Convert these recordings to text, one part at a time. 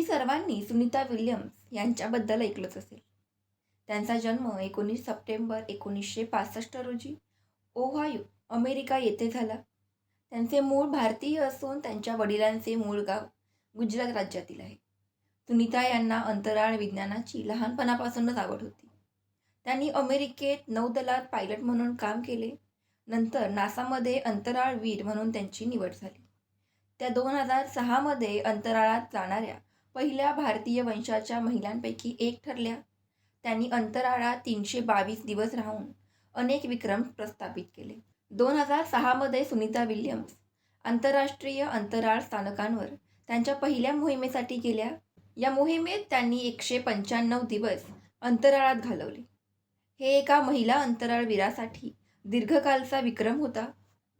तुम्ही सर्वांनी सुनीता विल्यम्स यांच्याबद्दल ऐकलंच असेल. त्यांचा जन्म एकोणीस सप्टेंबर एकोणीसशे पासष्ट रोजी ओहायो अमेरिका येथे झाला. त्यांचे मूळ भारतीय असून त्यांच्या वडिलांचे मूळ गाव गुजरात राज्यातील आहे. सुनीता यांना अंतराळ विज्ञानाची लहानपणापासूनच आवड होती. त्यांनी अमेरिकेत नौदलात पायलट म्हणून काम केले. नंतर नासामध्ये अंतराळवीर म्हणून त्यांची निवड झाली. त्या दोन हजार सहामध्ये अंतराळात जाणाऱ्या पहिल्या भारतीय वंशाच्या महिलांपैकी एक ठरल्या. त्यांनी अंतराळात तीनशे बावीस दिवस राहून अनेक विक्रम प्रस्थापित केले. दोन हजार सहामध्ये सुनीता विल्यम्स आंतरराष्ट्रीय अंतराळ स्थानकांवर त्यांच्या पहिल्या मोहिमेसाठी गेल्या. या मोहिमेत त्यांनी एकशे पंच्याण्णव दिवस अंतराळात घालवले. हे एका महिला अंतराळवीरासाठी दीर्घकालचा विक्रम होता.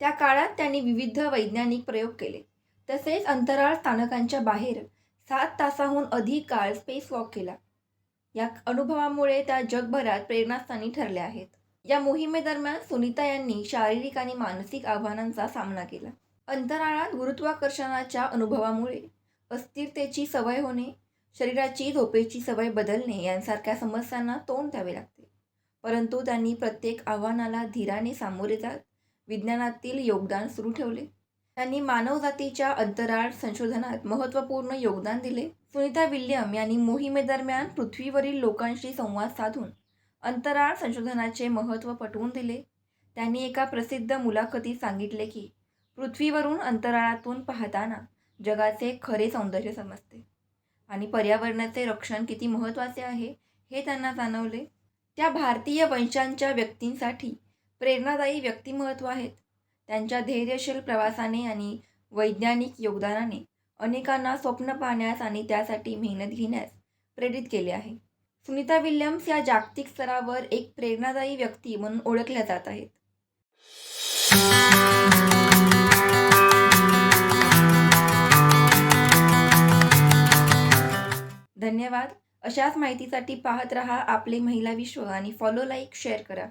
त्या काळात त्यांनी विविध वैज्ञानिक प्रयोग केले. तसेच अंतराळ स्थानकांच्या बाहेर सात तासाहून अधिक काळ स्पेस वॉक केला. या अनुभवामुळे त्या जगभरात प्रेरणास्थानी ठरल्या आहेत. या मोहिमेदरम्यान सुनीता यांनी शारीरिक आणि मानसिक आव्हानांचा सामना केला. अंतराळात गुरुत्वाकर्षणाच्या अनुभवामुळे अस्थिरतेची सवय होणे शरीराची झोपेची सवय बदलणे यांसारख्या समस्यांना तोंड द्यावे लागते. परंतु त्यांनी प्रत्येक आव्हानाला धीराने सामोरे जात विज्ञानातील योगदान सुरू ठेवले. त्यांनी मानवजातीच्या अंतराळ संशोधनात महत्त्वपूर्ण योगदान दिले. सुनीता विल्यम यांनी मोहिमेदरम्यान पृथ्वीवरील लोकांशी संवाद साधून अंतराळ संशोधनाचे महत्त्व पटवून दिले. त्यांनी एका प्रसिद्ध मुलाखतीत सांगितले की पृथ्वीवरून अंतराळातून पाहताना जगाचे खरे सौंदर्य समजते आणि पर्यावरणाचे रक्षण किती महत्त्वाचे आहे हे त्यांना जाणवले. त्या भारतीय वंशांच्या व्यक्तींसाठी प्रेरणादायी व्यक्तिमत्व आहेत. त्यांच्या धैर्यशील प्रवासाने आणि वैज्ञानिक योगदानाने अनेकांना स्वप्न पाहण्यास आणि त्यासाठी मेहनत घेण्यास प्रेरित केले आहे. सुनीता विल्यम्स या जागतिक स्तरावर एक प्रेरणादायी व्यक्ती म्हणून ओळखल्या जात आहेत. धन्यवाद. अशाच माहितीसाठी पाहत रहा आपले महिला विश्व आणि फॉलो लाईक शेअर करा.